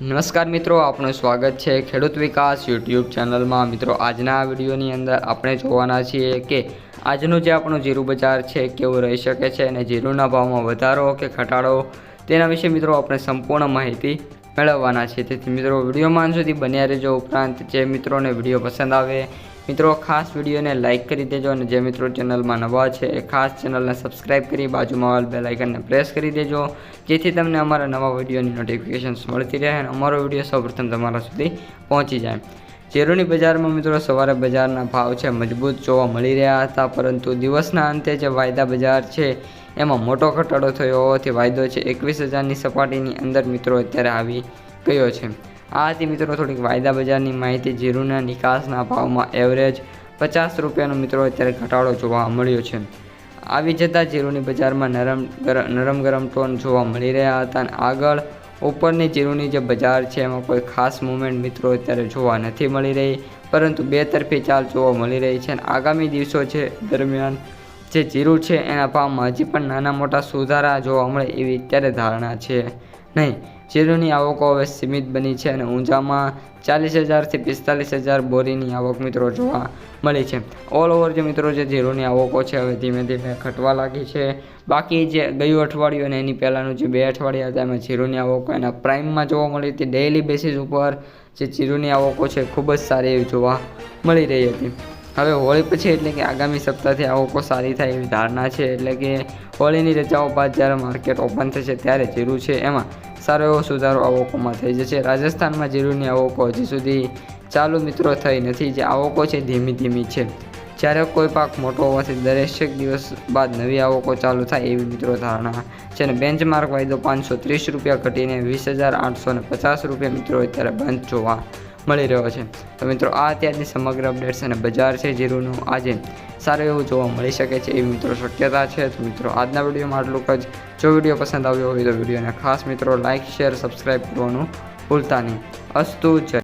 નમસ્કાર મિત્રો, આપનું સ્વાગત છે ખેડૂત વિકાસ યુટ્યુબ ચેનલમાં. મિત્રો, આજના વિડીયોની અંદર આપણે જોવાના છીએ કે આજનું જે આપણું જીરું બજાર છે, કેવું રહી શકે છે અને જીરુંના ભાવમાં વધારો કે ઘટાડો, તેના વિશે મિત્રો આપણે સંપૂર્ણ માહિતી મેળવવાના છે તેથી મિત્રો વિડીયોમાં સુધી બન્યા રહેજો. ઉપરાંત જે મિત્રોને વીડિયો પસંદ આવે મિત્રો, ખાસ વિડીયોને લાઇક કરી દેજો અને જે મિત્રો ચેનલમાં નવા છે, એ ખાસ ચેનલને સબસ્ક્રાઇબ કરી બાજુમાં આવેલ બેલ આઇકનને પ્રેસ કરી દેજો, જેથી તમને અમારા નવા વિડીયોની નોટિફિકેશન્સ મળતી રહે અને અમારો વીડિયો સૌપ્રથમ તમારા સુધી પહોંચી જાય. ચેરોની બજારમાં મિત્રો, સવારે બજારના ભાવ છે મજબૂત જોવા મળી રહ્યા હતા, પરંતુ દિવસના અંતે જે વાયદા બજાર છે, એમાં મોટો ઘટાડો થયો હોવાથી વાયદો છે એકવીસ હજારની સપાટીની અંદર મિત્રો, અત્યારે આવી ગયો છે. આ હતી મિત્રો થોડીક વાયદા બજારની માહિતી. જીરુના નિકાસના ભાવમાં એવરેજ પચાસ રૂપિયાનો મિત્રો અત્યારે ઘટાડો જોવા મળ્યો છે. આવી જતાં જીરુની બજારમાં નરમ નરમ ગરમ ટોન જોવા મળી રહ્યા હતા અને આગળ ઉપરની જીરુની જે બજાર છે એમાં કોઈ ખાસ મુવમેન્ટ મિત્રો અત્યારે જોવા નથી મળી રહી, પરંતુ બે તરફી ચાલ જોવા મળી રહી છે અને આગામી દિવસો છે દરમિયાન જે જીરું છે એના ભાવમાં હજી પણ નાના મોટા સુધારા જોવા મળે એવી અત્યારે ધારણા છે. નહીં, જીરુની આવકો હવે સીમિત બની છે અને ઊંઝામાં ચાલીસ હજારથી પિસ્તાલીસ હજાર બોરીની આવક મિત્રો જોવા મળી છે. ઓલ ઓવર જે મિત્રો જે જીરુની આવકો છે હવે ધીમે ધીમે ઘટવા લાગી છે. બાકી જે ગયું અઠવાડિયું અને એની પહેલાંનું જે બે અઠવાડિયા હતા એમાં જીરુની આવકો એના પ્રાઇમમાં જોવા મળી હતી. ડેઇલી બેસિસ ઉપર જે જીરુની આવકો છે ખૂબ જ સારી એવી જોવા મળી રહી હતી. હવે હોળી પછી એટલે કે આગામી સપ્તાહથી આવકો સારી થાય એવી ધારણા છે? એટલે કે હોળીની રજાઓ બાદ જ્યારે માર્કેટ ઓપન થશે ત્યારે જીરું છે. એમાં સારો એવો સુધારો આવકોમાં થઈ જશે. રાજસ્થાનમાં જીરુની આવકો હજી સુધી ચાલુ મિત્રો થઈ નથી. જે આવકો છે ધીમી ધીમી છે. જ્યારે કોઈ પાક મોટો હોવાથી દરેક દિવસ બાદ નવી આવકો ચાલુ થાય એવી મિત્રો ધારણા છે. અને બેન્ચમાર્ક વાયદો પાંચસો ત્રીસ રૂપિયા ઘટીને વીસ હજાર આઠસો ને પચાસ રૂપિયા મિત્રો અત્યારે બંધ જોવા મળી રહ્યો છે. તો મિત્રો, આ અત્યારની સમગ્ર અપડેટ્સ અને બજાર છે જીરુનું આજે સારું એવું જોવા મળી શકે છે એવી મિત્રો શક્યતા છે. તો મિત્રો, આજના વિડીયોમાં આટલું જ. જો વીડિયો પસંદ આવ્યો હોય તો વિડીયોને ખાસ મિત્રો લાઇક શેર સબસ્ક્રાઈબ કરવાનું ભૂલતા નહીં. અસ્તુ જય